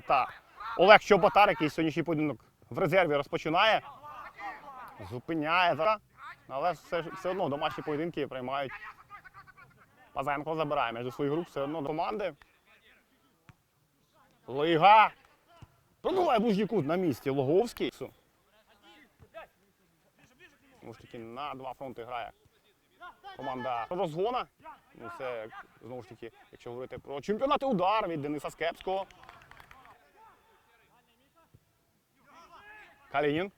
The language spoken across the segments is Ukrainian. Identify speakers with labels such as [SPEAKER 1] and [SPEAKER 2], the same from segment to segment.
[SPEAKER 1] Та Олег Чоботар, який сьогоднішній поєдинок в резерві розпочинає. Зупиняє. Але все, все одно домашні поєдинки приймають. Пазенко забирає між своїх рук все одно команди. Лига. Пробиває ближній на місці. Логовський. Знову ж таки, на два фронти грає команда розгона. Ну, це знову ж таки, якщо говорити про чемпіонати удар від Дениса Скепського. Калінін.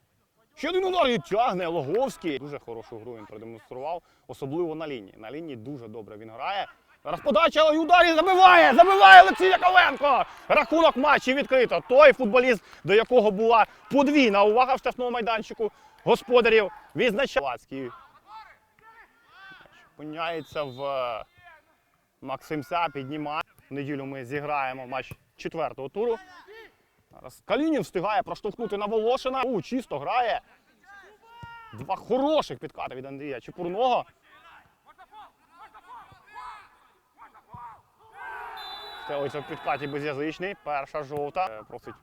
[SPEAKER 1] Ще один удар і тягне Логовський. Дуже хорошу гру він продемонстрував, особливо на лінії. На лінії дуже добре він грає. Зараз подача і удар забиває! Забиває Олексій Яковенко! Рахунок матчі відкрито. Той футболіст, до якого була подвійна увага в штрафному майданчику господарів, відзначає. Лацький Опиняється в е, Максимця, піднімає. В неділю ми зіграємо матч четвертого туру. Зараз Калінін встигає проштовхнути на Волошина. У, чисто грає. Два хороших підкати від Андрія Чепурного. Стелиться в підкаті безязичний. Перша жовта. Е, Просить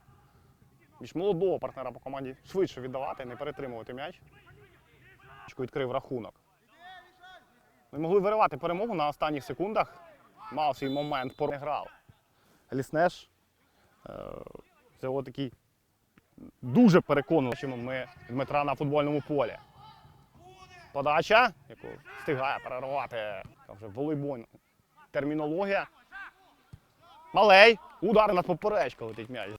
[SPEAKER 1] більш молодого партнера по команді швидше віддавати, не перетримувати м'яч. Відкрив рахунок. Ми могли виривати перемогу на останніх секундах. Мав свій момент, не грав. Ліснеш. Це от такий дуже переконливий, що ми Дмитра на футбольному полі. Подача, яку встигає перервати така вже волейбольна термінологія. Малей. Удар над поперечка летить м'яч.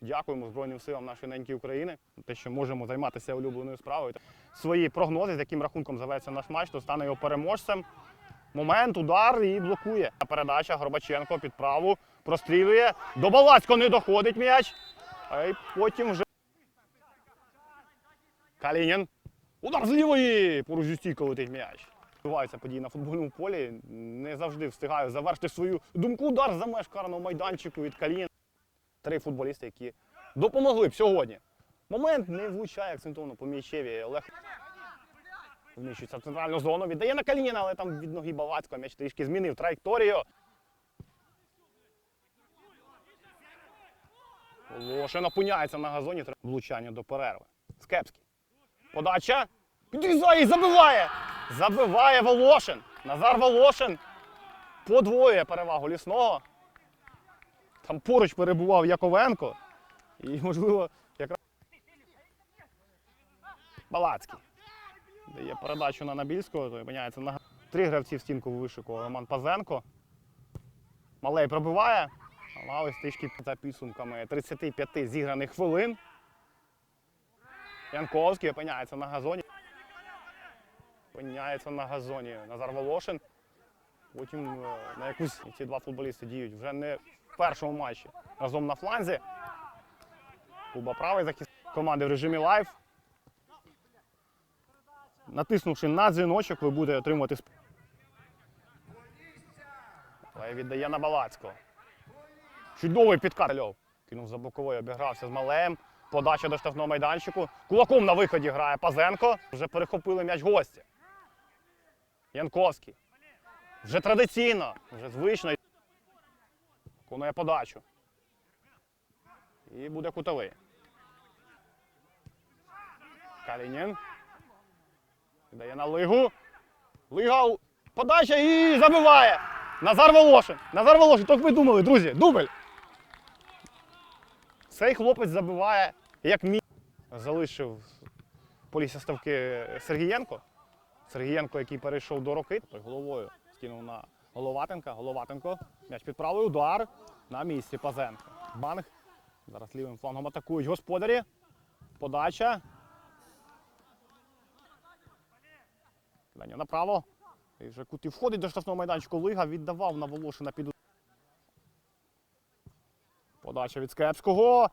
[SPEAKER 1] Дякуємо Збройним силам нашої неньки України, те, що можемо займатися улюбленою справою. Свої прогнози, з яким рахунком завершиться наш матч, то стане його переможцем. Момент, удар і блокує. Передача Горбаченко під праву прострілює. До Балацького не доходить м'яч. А й потім вже. Калінін. Удар з лівої. Поруч зі стійкою летить м'яч. Відбуваються події на футбольному полі. Не завжди встигаю завершити свою думку. Удар за меж карного майданчику від Калініна. Три футболісти, які допомогли б сьогодні. Момент не влучає акцентовано по м'ячеві. Олег вміщується в центральну зону. Віддає на Калініна, але там від ноги Балацького м'яч трішки змінив траєкторію. Волошин опиняється на газоні. Влучання до перерви. Скепський. Подача. Підрізає і забиває. Забиває Волошин. Назар Волошин подвоює перевагу лісного. Там поруч перебував Яковенко. І, можливо, якраз. Балацький. Дає передачу на Набільського, то опиняється на три гравці в стінку вишикував Роман Пазенко. Малей пробиває. А ось трішки за підсумками 35 зіграних хвилин. Янковський опиняється на газоні. Опиняється на газоні Назар Волошин. Потім е, на якусь ці два футболісти діють вже не в першому матчі разом на фланзі. Куба правий захист команди в режимі лайв. Натиснувши на дзвіночок, ви будете отримувати Але віддає на Балацького. Чудовий підкат. Кинув за боковою, обігрався з малем. Подача до штрафного майданчику. Кулаком на виході грає Пазенко. Вже перехопили м'яч гості. Янковський. Вже традиційно, вже звично. Виконує подачу. І буде кутовий. Калінін. Дає на Лигу. Лига. Подача і забиває. Назар Волошин. Назар Волошин. Так ви думали, друзі. Дубль. Цей хлопець забиває, як мій. Залишив в полі ставки Сергієнко. Сергієнко, який перейшов до роки, той головою скинув на Головатенка. Головатенко. М'яч під правий удар на місці Пазенко. Банк. Зараз лівим флангом атакують господарі. Подача. Кидання направо. І вже кути входить до штрафного майданчику. Лига віддавав на Волошина під. Подача від Скепського.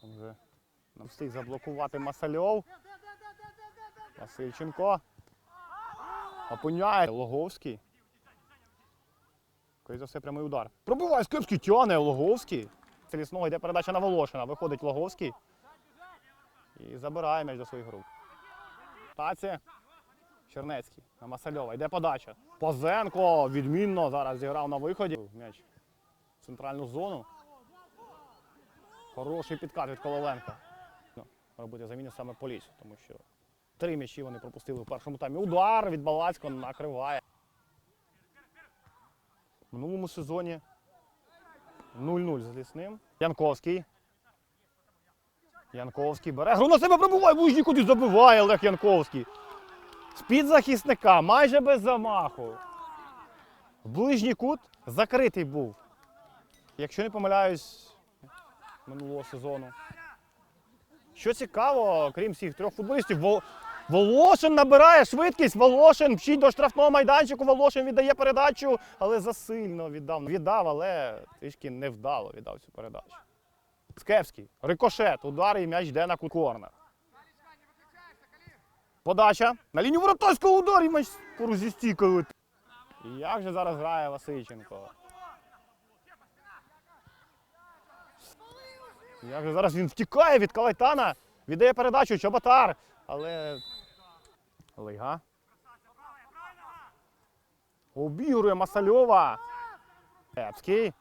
[SPEAKER 1] Там вже не встиг заблокувати Масальов. Васильченко. Опиняє Логовський. Скоріше за все, прямий удар. Пробиває Скепський, тяне Логовський. Це лісного йде передача на Волошина. Виходить Логовський. І забирає м'яч до своїх рук. Таці. Чернецький на Масальова. Йде подача. Позенко відмінно зараз зіграв на виході. М'яч в центральну зону. Хороший підкат від Коваленка. Ну, робити заміни саме по лісу, тому що три м'ячі вони пропустили в першому таймі. Удар від Балацького накриває. В минулому сезоні 0-0 з лісним. Янковський. Янковський бере. Гру на себе пробуває, ближній куди забиває Олег Янковський. З-під захисника, майже без замаху. Ближній кут закритий був. Якщо не помиляюсь, минулого сезону. Що цікаво, крім всіх трьох футболістів, Волошин набирає швидкість. Волошин вчить до штрафного майданчику. Волошин віддає передачу, але засильно віддав. Віддав, але трішки невдало віддав цю передачу. Скепський. Рикошет. Удар і м'яч йде на куткорнер. Подача. На лінію воротарського удар і м'яч скоро зі стійкою Як же зараз грає Васильченко? Як же зараз він втікає від Калайтана, віддає передачу Чоботар. Але. Лига. Обігрує Масальова. Епський.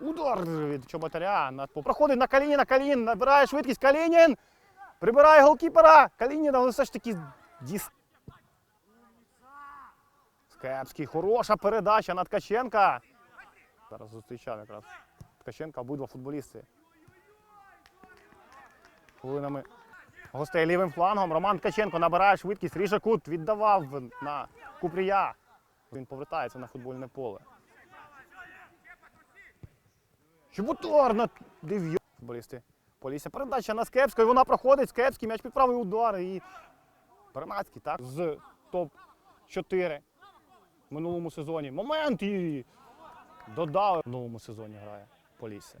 [SPEAKER 1] Удар від Чоботаря. Проходить на Калініна. Калінін набирає швидкість. Калінін. Прибирає голкіпера. Калінін, але все ж таки діс. Скепський. Хороша передача на Ткаченка. Зараз зустрічав якраз Ткаченка, обидва футболісти. Хвилинами гостей лівим флангом. Роман Ткаченко набирає швидкість, ріже кут, віддавав на Купрія. Він повертається на футбольне поле. Чоботар на дев'ять. Футболісти Полісся. Передача на Скепського, і вона проходить. Скепський, м'яч під правий удар. І Бернацький, так, з топ-4 в минулому сезоні. Момент і додали в новому сезоні грає Полісся.